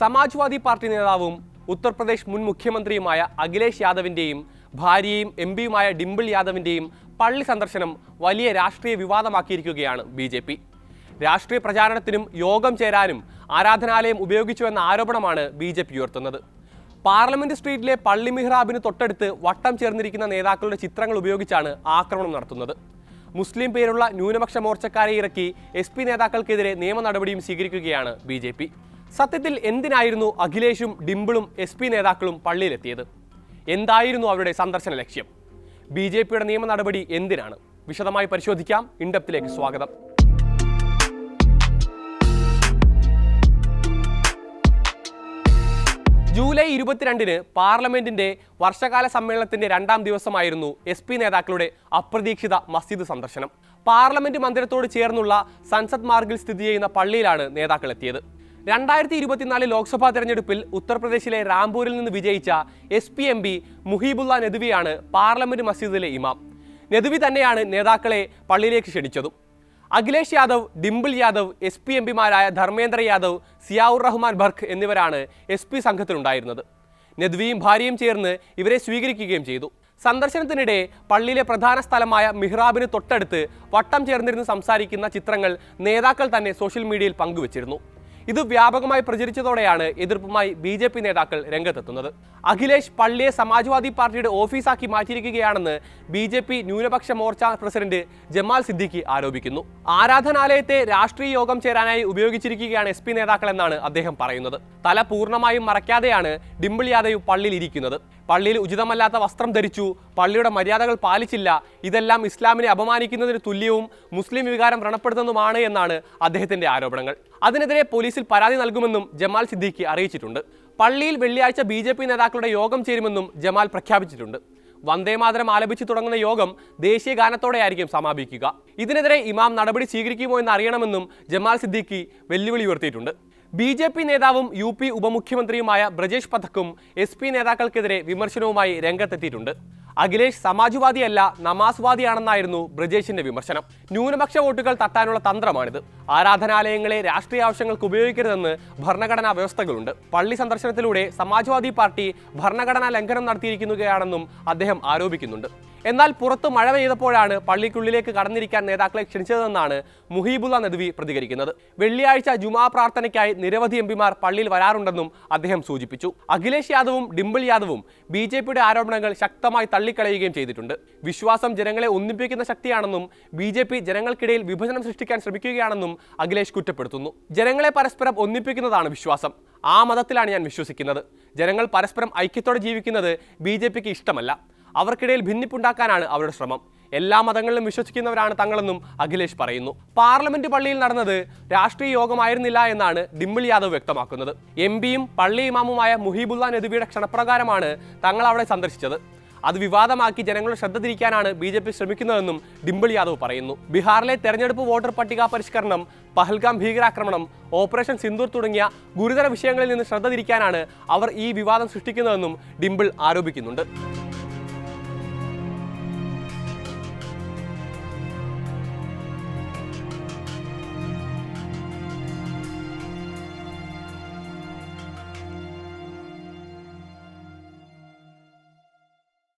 Samajwadi party നേതാവും ഉത്തർപ്രദേശ് മുൻ മുഖ്യമന്ത്രിയുമായ അഖിലേഷ് യാദവിന്റെയും ഭാര്യയും എം പിയുമായ ഡിംപിൾ യാദവിന്റെയും പള്ളി സന്ദർശനം വലിയ രാഷ്ട്രീയ വിവാദമാക്കിയിരിക്കുകയാണ് ബി ജെ പി. രാഷ്ട്രീയ പ്രചാരണത്തിനും യോഗം ചേരാനും ആരാധനാലയം ഉപയോഗിച്ചുവെന്ന ആരോപണമാണ് ബി ജെ പി ഉയർത്തുന്നത്. പാർലമെന്റ് സ്ട്രീറ്റിലെ പള്ളി മിഹ്റാബിന് തൊട്ടടുത്ത് വട്ടം ചേർന്നിരിക്കുന്ന നേതാക്കളുടെ ചിത്രങ്ങൾ ഉപയോഗിച്ചാണ് ആക്രമണം നടത്തുന്നത്. മുസ്ലിം പേരുള്ള ന്യൂനപക്ഷ മോർച്ചക്കാരെ ഇറക്കി എസ് പി നേതാക്കൾക്കെതിരെ നിയമ നടപടിയും സ്വീകരിക്കുകയാണ് ബി സത്യത്തിൽ എന്തിനായിരുന്നു അഖിലേഷും ഡിംപിളും എസ് പി നേതാക്കളും പള്ളിയിലെത്തിയത്? എന്തായിരുന്നു അവരുടെ സന്ദർശന ലക്ഷ്യം? ബി ജെ പിയുടെ നിയമ നടപടി എന്തിനാണ്? വിശദമായി പരിശോധിക്കാം. ഇൻഡപ്തിലേക്ക് സ്വാഗതം. ജൂലൈ ഇരുപത്തിരണ്ടിന് പാർലമെന്റിന്റെ വർഷകാല സമ്മേളനത്തിന്റെ രണ്ടാം ദിവസമായിരുന്നു എസ് പി നേതാക്കളുടെ അപ്രതീക്ഷിത മസ്ജിദ് സന്ദർശനം. പാർലമെന്റ് മന്ദിരത്തോട് ചേർന്നുള്ള സൻസദ് മാർഗിൽ സ്ഥിതി ചെയ്യുന്ന പള്ളിയിലാണ് നേതാക്കൾ എത്തിയത്. രണ്ടായിരത്തി ഇരുപത്തിനാല് ലോക്സഭാ തെരഞ്ഞെടുപ്പിൽ ഉത്തർപ്രദേശിലെ റാംപൂരിൽ നിന്ന് വിജയിച്ച S P M P Muhibbullah നദ്വിയാണ് parliament മസ്ജിദിലെ ഇമാം. നദ്വി തന്നെയാണ് നേതാക്കളെ പള്ളിയിലേക്ക് ക്ഷണിച്ചതും. Akhilesh Yadav Dimple Yadav S P M പിമാരായ Dharmendra Yadav Ziaur Rahman Barq എന്നിവരാണ് എസ് പി സംഘത്തിലുണ്ടായിരുന്നത്. നദ്വിയും ഭാര്യയും ചേർന്ന് ഇവരെ സ്വീകരിക്കുകയും ചെയ്തു. സന്ദർശനത്തിനിടെ പള്ളിയിലെ പ്രധാന സ്ഥലമായ മിഹ്റാബിന് തൊട്ടടുത്ത് വട്ടം ചേർന്നിരുന്ന് സംസാരിക്കുന്ന ചിത്രങ്ങൾ നേതാക്കൾ തന്നെ സോഷ്യൽ മീഡിയയിൽ പങ്കുവച്ചിരുന്നു. ഇത് വ്യാപകമായി പ്രചരിച്ചതോടെയാണ് എതിർപ്പുമായി ബി ജെ പി നേതാക്കൾ രംഗത്തെത്തുന്നത്. അഖിലേഷ് പള്ളിയെ സമാജ്വാദി പാർട്ടിയുടെ ഓഫീസാക്കി മാറ്റിയിരിക്കുകയാണെന്ന് ബി ജെ പി ന്യൂനപക്ഷ മോർച്ച പ്രസിഡന്റ് ജമാൽ സിദ്ദിഖി ആരോപിക്കുന്നു. ആരാധനാലയത്തെ രാഷ്ട്രീയ യോഗം ചേരാനായി ഉപയോഗിച്ചിരിക്കുകയാണ് എസ് പി നേതാക്കളെന്നാണ് അദ്ദേഹം പറയുന്നത്. തല പൂർണമായും മറയ്ക്കാതെയാണ് ഡിംപിൾ യാദവ് പള്ളിയിൽ ഇരിക്കുന്നത്. പള്ളിയിൽ ഉചിതമല്ലാത്ത വസ്ത്രം ധരിച്ചു പള്ളിയുടെ മര്യാദകൾ പാലിച്ചില്ല ഇതെല്ലാം ഇസ്ലാമിനെ അപമാനിക്കുന്നതിന് തുല്യവും മുസ്ലിം വികാരം വ്രണപ്പെടുത്തുന്നതുമാണ് എന്നാണ് അദ്ദേഹത്തിന്റെ ആരോപണങ്ങൾ. അതിനെതിരെ പോലീസിൽ പരാതി നൽകുമെന്നും ജമാൽ സിദ്ദീഖി അറിയിച്ചിട്ടുണ്ട്. പള്ളിയിൽ വെള്ളിയാഴ്ച ബി ജെ പി നേതാക്കളുടെ യോഗം ചേരുമെന്നും ജമാൽ പ്രഖ്യാപിച്ചിട്ടുണ്ട്. വന്ദേമാതരം ആലപിച്ചു തുടങ്ങുന്ന യോഗം ദേശീയ ഗാനത്തോടെയായിരിക്കും സമാപിക്കുക. ഇതിനെതിരെ ഇമാം നടപടി സ്വീകരിക്കുമോ എന്ന് അറിയണമെന്നും ജമാൽ സിദ്ദീഖി വെല്ലുവിളി ഉയർത്തിയിട്ടുണ്ട്. ബി ജെ പി നേതാവും യു പി ഉപമുഖ്യമന്ത്രിയുമായ ബ്രജേഷ് പഥക്കും എസ് പി നേതാക്കൾക്കെതിരെ വിമർശനവുമായി രംഗത്തെത്തിയിട്ടുണ്ട്. അഖിലേഷ് സമാജ്വാദിയല്ല നമാസ്വാദിയാണെന്നായിരുന്നു ബ്രജേഷിന്റെ വിമർശനം. ന്യൂനപക്ഷ വോട്ടുകൾ തട്ടാനുള്ള തന്ത്രമാണിത്. ആരാധനാലയങ്ങളെ രാഷ്ട്രീയ ആവശ്യങ്ങൾക്ക് ഉപയോഗിക്കരുതെന്ന് ഭരണഘടനാ വ്യവസ്ഥകളുണ്ട്. പള്ളി സന്ദർശനത്തിലൂടെ സമാജ്വാദി പാർട്ടി ഭരണഘടനാ ലംഘനം നടത്തിയിരിക്കുകയാണെന്നും അദ്ദേഹം ആരോപിക്കുന്നുണ്ട്. എന്നാൽ പുറത്ത് മഴ പെയ്തപ്പോഴാണ് പള്ളിക്കുള്ളിലേക്ക് കടന്നിരിക്കാൻ നേതാക്കളെ ക്ഷണിച്ചതെന്നാണ് മുഹീബുല്ല നദ്വി പ്രതികരിക്കുന്നത്. വെള്ളിയാഴ്ച ജുമാ പ്രാർത്ഥനയ്ക്കായി നിരവധി എംപിമാർ പള്ളിയിൽ വരാറുണ്ടെന്നും അദ്ദേഹം സൂചിപ്പിച്ചു. അഖിലേഷ് യാദവും ഡിംപിൾ യാദവും ബി ജെ പിയുടെ ആരോപണങ്ങൾ ശക്തമായി തള്ളിക്കളയുകയും ചെയ്തിട്ടുണ്ട്. വിശ്വാസം ജനങ്ങളെ ഒന്നിപ്പിക്കുന്ന ശക്തിയാണെന്നും ബി ജെ പി ജനങ്ങൾക്കിടയിൽ വിഭജനം സൃഷ്ടിക്കാൻ ശ്രമിക്കുകയാണെന്നും അഖിലേഷ് കുറ്റപ്പെടുത്തുന്നു. ജനങ്ങളെ പരസ്പരം ഒന്നിപ്പിക്കുന്നതാണ് വിശ്വാസം. ആ മതത്തിലാണ് ഞാൻ വിശ്വസിക്കുന്നത്. ജനങ്ങൾ പരസ്പരം ഐക്യത്തോടെ ജീവിക്കുന്നത് ബി ഇഷ്ടമല്ല. അവർക്കിടയിൽ ഭിന്നിപ്പുണ്ടാക്കാനാണ് അവരുടെ ശ്രമം. എല്ലാ മതങ്ങളിലും വിശ്വസിക്കുന്നവരാണ് തങ്ങളെന്നും അഖിലേഷ് പറയുന്നു. പാർലമെന്റ് പള്ളിയിൽ നടന്നത് രാഷ്ട്രീയ യോഗമായിരുന്നില്ല എന്നാണ് ഡിംപിൾ യാദവ് വ്യക്തമാക്കുന്നത്. എം പിയും പള്ളി ഇമാമുമായ മുഹീബുല്ല നദുവിയുടെ ക്ഷണപ്രകാരമാണ് തങ്ങൾ അവിടെ സന്ദർശിച്ചത്. അത് വിവാദമാക്കി ജനങ്ങളുടെ ശ്രദ്ധ തിരിക്കാനാണ് ബി ജെ പി ശ്രമിക്കുന്നതെന്നും ഡിംപിൾ യാദവ് പറയുന്നു. ബീഹാറിലെ തെരഞ്ഞെടുപ്പ് വോട്ടർ പട്ടിക പരിഷ്കരണം പഹൽഗാം ഭീകരാക്രമണം ഓപ്പറേഷൻ സിന്ദൂർ തുടങ്ങിയ ഗുരുതര വിഷയങ്ങളിൽ നിന്ന് ശ്രദ്ധ തിരിക്കാനാണ് അവർ ഈ വിവാദം സൃഷ്ടിക്കുന്നതെന്നും ഡിംപിൾ ആരോപിക്കുന്നുണ്ട്.